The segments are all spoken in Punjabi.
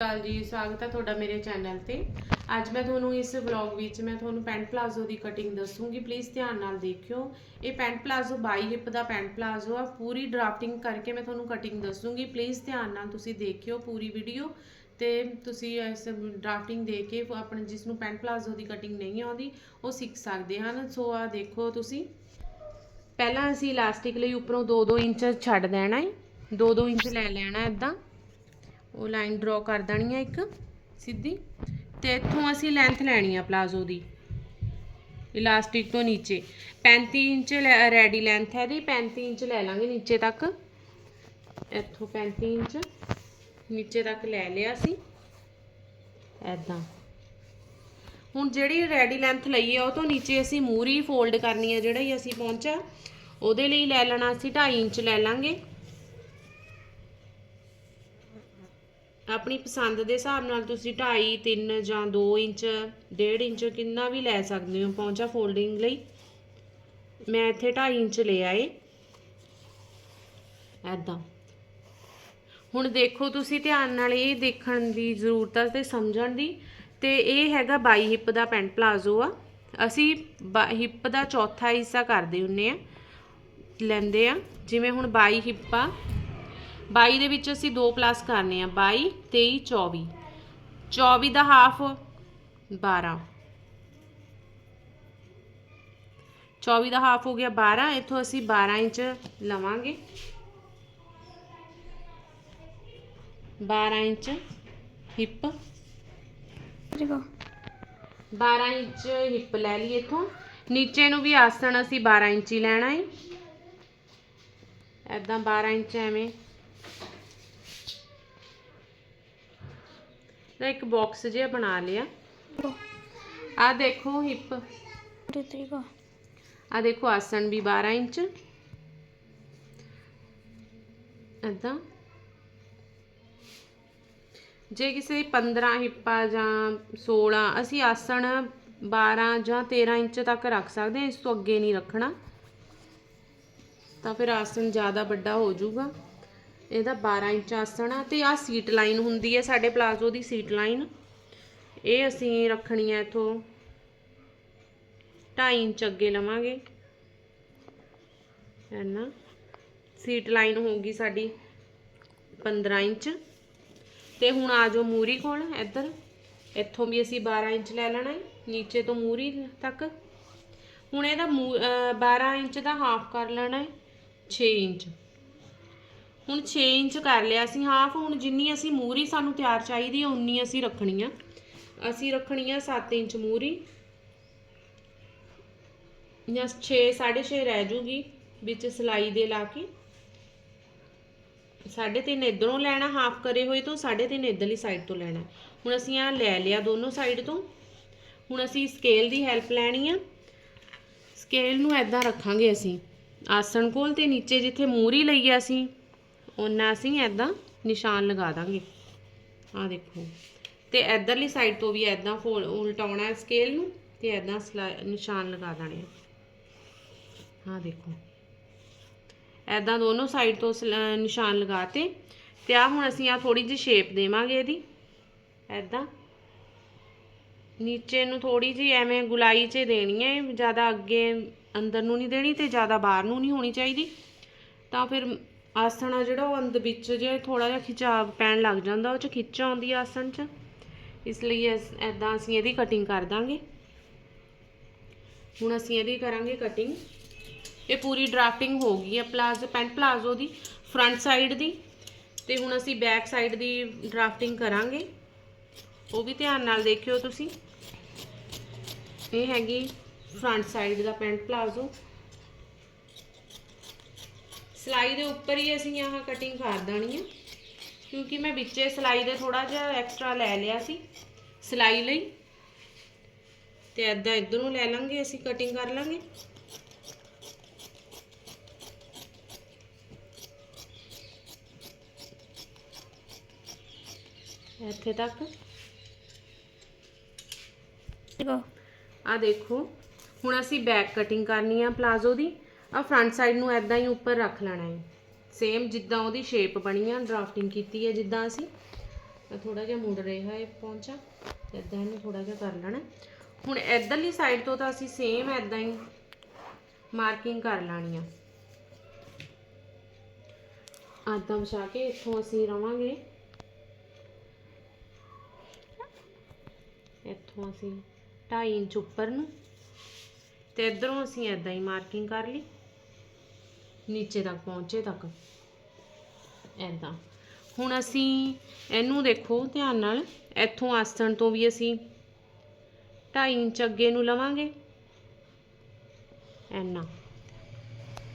ਕਾਲ ਜੀ, ਸਵਾਗਤ ਹੈ ਤੁਹਾਡਾ ਮੇਰੇ ਚੈਨਲ ਤੇ। ਅੱਜ ਮੈਂ ਤੁਹਾਨੂੰ ਇਸ ਵਲੌਗ ਵਿੱਚ ਮੈਂ ਤੁਹਾਨੂੰ ਪੈਂਟ ਪਲਾਜ਼ੋ ਦੀ ਕਟਿੰਗ ਦੱਸੂਗੀ। ਪਲੀਜ਼ ਧਿਆਨ ਨਾਲ ਦੇਖਿਓ। ਇਹ ਪੈਂਟ ਪਲਾਜ਼ੋ ਬਾਈ ਹਿੱਪ ਦਾ ਪੈਂਟ ਪਲਾਜ਼ੋ ਆ। ਪੂਰੀ ਡਰਾਫਟਿੰਗ ਕਰਕੇ ਮੈਂ ਤੁਹਾਨੂੰ ਕਟਿੰਗ ਦੱਸੂਗੀ। ਪਲੀਜ਼ ਧਿਆਨ ਨਾਲ ਤੁਸੀਂ ਦੇਖਿਓ ਪੂਰੀ ਵੀਡੀਓ ਤੇ ਤੁਸੀਂ ਇਸ ਡਰਾਫਟਿੰਗ ਦੇ ਕੇ ਆਪਣੇ ਜਿਸ ਨੂੰ ਪੈਂਟ ਪਲਾਜ਼ੋ ਦੀ ਕਟਿੰਗ ਨਹੀਂ ਆਉਂਦੀ ਉਹ ਸਿੱਖ ਸਕਦੇ ਹਨ। ਸੋ ਆ ਦੇਖੋ ਤੁਸੀਂ। ਪਹਿਲਾਂ ਅਸੀਂ ਇਲਾਸਟਿਕ ਲਈ ਉੱਪਰੋਂ 2-2 ਇੰਚ ਛੱਡ ਦੇਣਾ ਹੈ 2-2 ਇੰਚ ਲੈ ਲੈਣਾ ਇਦਾਂ ਉਹ ਲਾਈਨ ਡਰਾ ਕਰ ਦੇਣੀ ਹੈ ਇੱਕ, ਸਿੱਧੀ। ਤੇ ਇੱਥੋਂ ਅਸੀਂ ਲੈਂਥ ਲੈਣੀ ਆ ਪਲਾਜ਼ੋ ਦੀ। ਇਲਾਸਟਿਕ ਤੋਂ ਨੀਚੇ। 35 ਇੰਚ ਰੈਡੀ ਲੈਂਥ ਹੈ ਦੀ 35 ਇੰਚ ਲੈ ਲਾਂਗੇ ਨੀਚੇ ਤੱਕ। ਇੱਥੋਂ 35 ਇੰਚ, ਨੀਚੇ ਤੱਕ ਲੈ ਲਿਆ ਸੀ ਐਦਾਂ ਹੁਣ ਜਿਹੜੀ ਰੈਡੀ ਲੈਂਥ ਲਈ ਆ ਉਹ ਤੋਂ ਨੀਚੇ ਅਸੀਂ ਮੂਰੀ ਫੋਲਡ ਕਰਨੀ ਆ, ਜਿਹੜਾ ਹੀ ਅਸੀਂ ਪਹੁੰਚਾ ਉਹਦੇ ਲਈ ਲੈ ਲੈਣਾ ਅਸੀਂ 2.5 ਇੰਚ ਲੈ ਲਾਂਗੇ। ਆਪਣੀ ਪਸੰਦ ਦੇ ਹਿਸਾਬ ਨਾਲ ਤੁਸੀਂ 2.5 3 ਜਾਂ 2 ਇੰਚ 1.5 ਇੰਚ ਕਿੰਨਾ ਵੀ ਲੈ ਸਕਦੇ ਹੋ, ਪਹੁੰਚਾ ਫੋਲਡਿੰਗ ਲਈ। ਮੈਂ ਇੱਥੇ 2.5 ਇੰਚ ਲਿਆ ਏ ਐਦਾਂ ਹੁਣ ਦੇਖੋ ਤੁਸੀਂ ਧਿਆਨ ਨਾਲ ਇਹ ਦੇਖਣ ਦੀ ਜ਼ਰੂਰਤ ਹੈ ਤੇ ਸਮਝਣ ਦੀ। ਤੇ ਇਹ ਹੈਗਾ ਬਾਈ ਹਿੱਪ ਦਾ ਪੈਂਟ ਪਲਾਜ਼ੋ ਆ। ਅਸੀਂ ਹਿੱਪ ਦਾ ਚੌਥਾ ਹਿੱਸਾ ਕਰਦੇ ਹੁੰਨੇ ਆ, ਲੈਂਦੇ ਆ। ਜਿਵੇਂ ਹੁਣ ਬਾਈ ਹਿੱਪ ਆ 22 ਦੇ ਵਿੱਚ ਅਸੀਂ 2 ਪਲੱਸ ਕਰਨੇ ਆ 22 23 24 24 ਦਾ ਹਾਫ 12 24 ਦਾ ਹਾਫ ਹੋ ਗਿਆ 12 ਇੱਥੋਂ ਅਸੀਂ 12 ਇੰਚ ਲਵਾਂਗੇ। 12 ਇੰਚ ਹਿੱਪ 12 ਇੰਚ ਹਿੱਪ ਲੈ ਲਈ ਇੱਥੋਂ। ਨੀਚੇ ਨੂੰ ਵੀ ਆਸਣ ਅਸੀਂ 12 ਇੰਚ ਹੀ ਲੈਣਾ ਹੈ ਐਦਾਂ 12 ਇੰਚ ਐਵੇਂ ਦਾ ਇੱਕ ਬਾਕਸ ਜਿਹਾ ਬਣਾ ਲਿਆ। ਆ ਦੇਖੋ ਹਿੱਪ ਆ ਦੇਖੋ ਆਸਣ ਵੀ 12 ਇੰਚ। ਏਦਾਂ। ਜੇ ਕਿਸੇ 15 ਹਿੱਪਾ ਜਾਂ 16 ਅਸੀਂ ਆਸਣ 12 ਜਾਂ 13 ਇੰਚ ਤੱਕ ਰੱਖ ਸਕਦੇ ਹਾਂ ਇਸ ਤੋਂ ਅੱਗੇ ਨਹੀਂ ਰੱਖਣਾ। ਤਾਂ ਫਿਰ ਆਸਣ ਜ਼ਿਆਦਾ ਵੱਡਾ ਹੋ ਜਾਊਗਾ। ਇਹਦਾ 12 ਇੰਚ ਆਸਣ ਆ ਤੇ ਆ ਸੀਟ ਲਾਈਨ ਹੁੰਦੀ ਹੈ ਸਾਡੇ ਪਲਾਜ਼ੋ ਦੀ ਸੀਟ ਲਾਈਨ ਇਹ ਅਸੀਂ ਰੱਖਣੀ ਹੈ ਇਥੋਂ 2.5 ਇੰਚ ਅੱਗੇ ਲਵਾਂਗੇ। ਹੈਨਾ ਸੀਟ ਲਾਈਨ ਹੋਊਗੀ ਸਾਡੀ 15 ਇੰਚ। ਤੇ ਹੁਣ ਆ ਜਾਓ ਮੂਰੀ ਕੋਲ, ਇੱਧਰ। ਇੱਥੋਂ ਵੀ ਅਸੀਂ 12 ਇੰਚ ਲੈ ਲੈਣਾ ਹੈ, ਨੀਚੇ ਤੋਂ ਮੂਰੀ ਤੱਕ। ਹੁਣ ਇਹਦਾ 12 ਇੰਚ ਦਾ ਹਾਫ ਕਰ ਲੈਣਾ ਹੈ 6 ਇੰਚ। ਹੁਣ 6 ਇੰਚ ਕਰ ਲਿਆ ਅਸੀਂ ਹਾਫ ਹੁਣ ਜਿੰਨੀ ਅਸੀਂ ਮੂਰੀ ਸਾਨੂੰ ਤਿਆਰ ਚਾਹੀਦੀ ਹੈ ਉਨੀ ਅਸੀਂ ਰੱਖਣੀ ਆ। ਅਸੀਂ ਰੱਖਣੀ ਆ 7 ਇੰਚ ਮੂਰੀ। ਜਾਂ 6 6.5 ਰਹਿ ਜੂਗੀ ਵਿੱਚ ਸਲਾਈ ਦੇ ਲਾ ਕੇ। 3.5 ਇਧਰੋਂ ਲੈਣਾ ਹਾਫ ਕਰੇ ਹੋਏ ਤੋਂ 3.5 ਇਧਰਲੀ ਸਾਈਡ ਤੋਂ ਲੈਣਾ। ਹੁਣ ਅਸੀਂ ਆ ਲੈ ਲਿਆ ਦੋਨੋਂ ਸਾਈਡ ਤੋਂ। ਹੁਣ ਅਸੀਂ ਸਕੇਲ ਦੀ ਹੈਲਪ ਲੈਣੀ ਆ। ਸਕੇਲ ਨੂੰ ਐਦਾਂ ਰੱਖਾਂਗੇ ਅਸੀਂ। ਆਸਣ ਕੋਲ ਤੇ ਨੀਚੇ ਜਿੱਥੇ ਮੂਰੀ ਲਈ ਆ ਅਸੀਂ ਉਹਨਾਂ ਅਸੀਂ ਐਦਾਂ ਨਿਸ਼ਾਨ ਲਗਾ ਦਾਂਗੇ। ਆ ਦੇਖੋ। ਤੇ ਇਧਰਲੀ ਸਾਈਡ ਤੋਂ ਵੀ ਐਦਾਂ ਫੋਲ ਉਲਟਾਉਣਾ ਹੈ ਸਕੇਲ ਨੂੰ ਤੇ ਐਦਾਂ ਨਿਸ਼ਾਨ ਲਗਾ ਦੇਣੇ ਆ। ਦੇਖੋ। ਐਦਾਂ ਦੋਨੋਂ ਸਾਈਡ ਤੋਂ ਨਿਸ਼ਾਨ ਲਗਾਤੇ ਤੇ ਆ ਹੁਣ ਅਸੀਂ ਆ ਥੋੜੀ ਜਿਹੀ ਸ਼ੇਪ ਦੇਵਾਂਗੇ ਇਹਦੀ। ਐਦਾਂ ਨੀਚੇ ਨੂੰ ਥੋੜੀ ਜਿਹੀ ਐਵੇਂ ਗੁਲਾਈ 'ਚ ਦੇਣੀ ਹੈ, ਜ਼ਿਆਦਾ ਅੱਗੇ ਅੰਦਰ ਨੂੰ ਨਹੀਂ ਦੇਣੀ ਤੇ ਜ਼ਿਆਦਾ ਬਾਹਰ ਨੂੰ ਨਹੀਂ ਹੋਣੀ ਚਾਹੀਦੀ। ਤਾਂ ਫਿਰ ਆਸਣ ਆ ਜਿਹੜਾ ਉਹ ਅੰਦਰ ਵਿੱਚ ਜੇ ਥੋੜਾ ਜਿਹਾ ਖਿਚਾਵ ਪੈਣ ਲੱਗ ਜਾਂਦਾ, ਉਹ 'ਚ ਖਿੱਚ ਆਉਂਦੀ ਆਸਣ 'ਚ। ਇਸ ਲਈ ਐਦਾਂ ਅਸੀਂ ਇਹਦੀ ਕਟਿੰਗ ਕਰ ਦਾਂਗੇ। ਹੁਣ ਅਸੀਂ ਇਹਦੀ ਕਰਾਂਗੇ ਕਟਿੰਗ ਇਹ ਪੂਰੀ ਡਰਾਫਟਿੰਗ ਹੋ ਗਈ ਹੈ, ਪਲਾਜ਼ੋ ਪੈਂਟ ਪਲਾਜ਼ੋ ਦੀ ਫਰੰਟ ਸਾਈਡ ਦੀ। ਤੇ ਹੁਣ ਅਸੀਂ ਬੈਕ ਸਾਈਡ ਦੀ ਡਰਾਫਟਿੰਗ ਕਰਾਂਗੇ। ਉਹ ਵੀ ਧਿਆਨ ਨਾਲ ਦੇਖਿਓ ਤੁਸੀਂ। ਇਹ ਹੈਗੀ ਫਰੰਟ ਸਾਈਡ ਦਾ ਪੈਂਟ ਪਲਾਜ਼ੋ। ਸਲਾਈ ਦੇ ਉੱਪਰ ਹੀ ਅਸੀਂ ਆਹ ਕਟਿੰਗ ਕਰ ਦੇਣੀ ਹੈ ਕਿਉਂਕਿ ਮੈਂ ਵਿੱਚੇ ਸਲਾਈ ਦੇ ਥੋੜਾ ਜਿਹਾ ਐਕਸਟਰਾ ਲੈ ਲਿਆ ਸੀ ਸਲਾਈ ਲਈ। ਤੇ ਐਦਾਂ ਇਧਰੋਂ ਲੈ ਲਾਂਗੇ ਅਸੀਂ ਕਟਿੰਗ ਕਰ ਲਾਂਗੇ। ਇੱਥੇ ਤੱਕ। ਆ ਦੇਖੋ ਹੁਣ ਅਸੀਂ ਬੈਕ ਕਟਿੰਗ ਕਰਨੀ ਆ ਪਲਾਜ਼ੋ ਦੀ। ਆ ਫਰੰਟ ਸਾਈਡ ਨੂੰ ਐਦਾਂ ਹੀ ਉੱਪਰ ਰੱਖ ਲੈਣਾ ਹੈ। ਸੇਮ ਜਿੱਦਾਂ ਉਹਦੀ ਸ਼ੇਪ ਬਣੀ ਆ ਡਰਾਫਟਿੰਗ ਕੀਤੀ ਹੈ ਜਿੱਦਾਂ ਅਸੀਂ। ਆ ਥੋੜਾ ਜਿਹਾ ਮੁੜ ਰਿਹਾ ਹੈ ਪਹੁੰਚਾ ਇਦਾਂ ਇਹਨੂੰ ਥੋੜਾ ਜਿਹਾ ਕਰ ਲੈਣਾ। ਹੁਣ ਇਧਰਲੀ ਸਾਈਡ ਤੋਂ ਤਾਂ ਅਸੀਂ ਸੇਮ ਇਦਾਂ ਹੀ ਮਾਰਕਿੰਗ ਕਰ ਲੈਣੀ ਆ। ਆਦਾਂ ਵਿਛਾ ਕੇ ਇੱਥੋਂ ਅਸੀਂ ਰਵਾਂਗੇ। ਇੱਥੋਂ ਅਸੀਂ 2.5 ਇੰਚ ਉੱਪਰ ਨੂੰ, ਤੇ ਇਧਰੋਂ ਅਸੀਂ ਇਦਾਂ ਹੀ ਮਾਰਕਿੰਗ ਕਰ ਲਈ। ਨੀਚੇ ਤੱਕ, ਪਹੁੰਚੇ ਤੱਕ। ਐਦਾਂ ਹੁਣ ਅਸੀਂ ਇਹਨੂੰ ਦੇਖੋ ਧਿਆਨ ਨਾਲ। ਇੱਥੋਂ ਆਸਣ ਤੋਂ ਵੀ ਅਸੀਂ 2.5 ਇੰਚ ਅੱਗੇ ਨੂੰ ਲਵਾਂਗੇ। ਐਨਾ।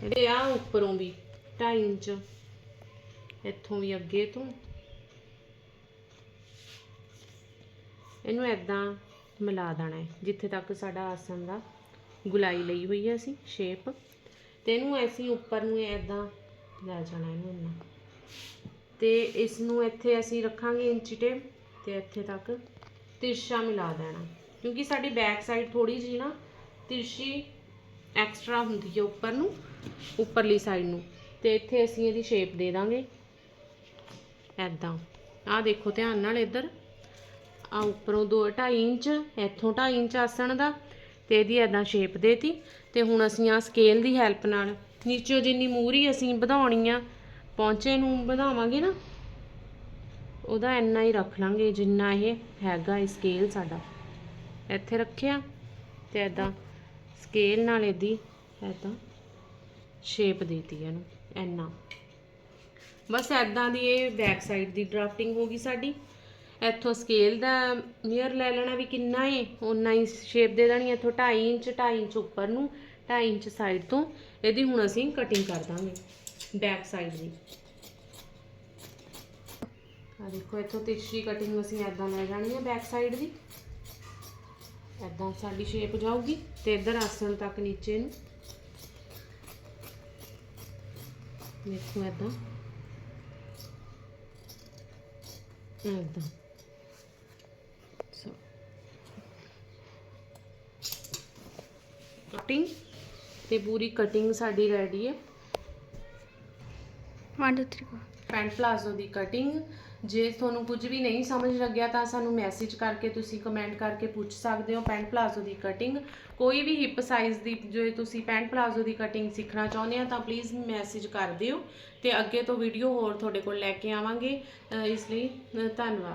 ਇਹ ਆ ਉੱਪਰੋਂ ਵੀ 2.5 ਇੰਚ। ਇੱਥੋਂ ਵੀ ਅੱਗੇ ਤੋਂ। ਇਹਨੂੰ ਐਦਾਂ ਮਿਲਾ ਦੇਣਾ ਹੈ, ਜਿੱਥੇ ਤੱਕ ਸਾਡਾ ਆਸਣ ਦਾ ਗੁਲਾਈ ਲਈ ਹੋਈ ਹੈ ਅਸੀਂ ਸ਼ੇਪ ਤੇ ਇਹਨੂੰ ਅਸੀਂ ਉੱਪਰ ਨੂੰ ਐਦਾਂ ਲੈ ਜਾਣਾ ਇਹਨੂੰ ਇੰਨਾ। ਤੇ ਇਸ ਨੂੰ ਇੱਥੇ ਅਸੀਂ ਰੱਖਾਂਗੇ ਇੰਚੀ ਟੇਪ ਤੇ ਇੱਥੇ ਤੱਕ ਤਿਰਸ਼ਾ ਮਿਲਾ ਦੇਣਾ। ਕਿਉਂਕਿ ਸਾਡੀ ਬੈਕ ਸਾਈਡ ਥੋੜੀ ਜਿਹੀ ਨਾ ਤਿਰਸ਼ੀ ਐਕਸਟਰਾ ਹੁੰਦੀ ਹੈ ਉੱਪਰ ਨੂੰ, ਉੱਪਰਲੀ ਸਾਈਡ ਨੂੰ। ਤੇ ਇੱਥੇ ਅਸੀਂ ਇਹਦੀ ਸ਼ੇਪ ਦੇ ਦਾਂਗੇ। ਐਦਾਂ ਆਹ ਦੇਖੋ ਧਿਆਨ ਨਾਲ ਇੱਧਰ। ਆ ਉੱਪਰੋਂ 2 2.5 ਇੰਚ, ਇੱਥੋਂ 2.5 ਇੰਚ ਆਸਣ ਦਾ ਤੇ ਇਹਦੀ ਐਦਾਂ ਸ਼ੇਪ ਦੇਤੀ ਤੇ ਹੁਣ ਅਸੀਂ ਆ ਸਕੇਲ ਦੀ ਹੈਲਪ ਨਾਲ ਨੀਚੋਂ ਜਿੰਨੀ ਮੂਰੀ ਅਸੀਂ ਵਧਾਉਣੀ ਆ, ਪੌਂਚੇ ਨੂੰ ਵਧਾਵਾਂਗੇ ਨਾ, ਉਹਦਾ ਇੰਨਾ ਹੀ ਰੱਖ ਲਾਂਗੇ ਜਿੰਨਾ ਇਹ ਹੈਗਾ ਇਹ ਸਕੇਲ ਸਾਡਾ। ਇੱਥੇ ਰੱਖਿਆ ਤੇ ਐਦਾਂ ਸਕੇਲ ਨਾਲ ਇਹਦੀ ਐਦਾਂ ਸ਼ੇਪ ਦੇਤੀ ਇਹਨੂੰ, ਇੰਨਾ। ਬਸ ਐਦਾਂ ਦੀ ਇਹ ਬੈਕ ਸਾਈਡ ਦੀ ਡਰਾਫਟਿੰਗ ਹੋ ਗਈ ਸਾਡੀ। ਇੱਥੋਂ ਸਕੇਲ ਦਾ ਨੀਅਰ ਲੈ ਲੈਣਾ ਵੀ ਕਿੰਨਾ ਏ? ਉਨਾ ਹੀ ਸ਼ੇਪ ਦੇ ਦੇਣੀ ਇੱਥੋਂ 2.5 ਇੰਚ 2.5 ਇੰਚ ਉੱਪਰ ਨੂੰ 2.5 ਇੰਚ ਸਾਈਡ ਤੋਂ। ਇਹਦੀ ਹੁਣ ਅਸੀਂ ਕਟਿੰਗ ਕਰ ਦਾਂਗੇ ਬੈਕ ਸਾਈਡ ਦੀ। ਆ ਦੇਖੋ, ਇੱਥੋਂ ਤਿਰਛੀ ਕਟਿੰਗ ਅਸੀਂ ਐਦਾਂ ਲੈ ਜਾਣੀ ਹੈ ਬੈਕ ਸਾਈਡ ਦੀ। ਐਦਾਂ ਸਾਡੀ ਸ਼ੇਪ ਜਾਊਗੀ ਤੇ ਇੱਧਰ ਆਸਣ ਤੱਕ ਨੀਚੇ ਨੂੰ। ਦੇਖੋ ਐਦਾਂ ਐਦਾਂ ਸੋ ਕਟਿੰਗ ਤੇ ਪੂਰੀ ਕਟਿੰਗ ਸਾਡੀ ਰੈਡੀ ਹੈ। 1 2 3 ਪੈਂਟ ਪਲਾਜ਼ੋ ਦੀ ਕਟਿੰਗ ਜੇ ਤੁਹਾਨੂੰ ਕੁਝ ਵੀ ਨਹੀਂ ਸਮਝ ਲੱਗਿਆ ਤਾਂ ਸਾਨੂੰ ਮੈਸੇਜ ਕਰਕੇ ਤੁਸੀਂ ਕਮੈਂਟ ਕਰਕੇ ਪੁੱਛ ਸਕਦੇ ਹੋ ਪੈਂਟ ਪਲਾਜ਼ੋ ਦੀ ਕਟਿੰਗ ਕੋਈ ਵੀ ਹਿਪ ਸਾਈਜ਼ ਦੀ ਜੇ ਤੁਸੀਂ ਪੈਂਟ ਪਲਾਜ਼ੋ ਦੀ ਕਟਿੰਗ ਸਿੱਖਣਾ ਚਾਹੁੰਦੇ ਆ ਤਾਂ ਪਲੀਜ਼ ਮੈਸੇਜ ਕਰ ਦਿਓ ਤੇ ਅੱਗੇ ਤੋਂ ਵੀਡੀਓ ਹੋਰ ਤੁਹਾਡੇ ਕੋਲ ਲੈ ਕੇ ਆਵਾਂਗੇ। ਇਸ ਲਈ ਧੰਨਵਾਦ।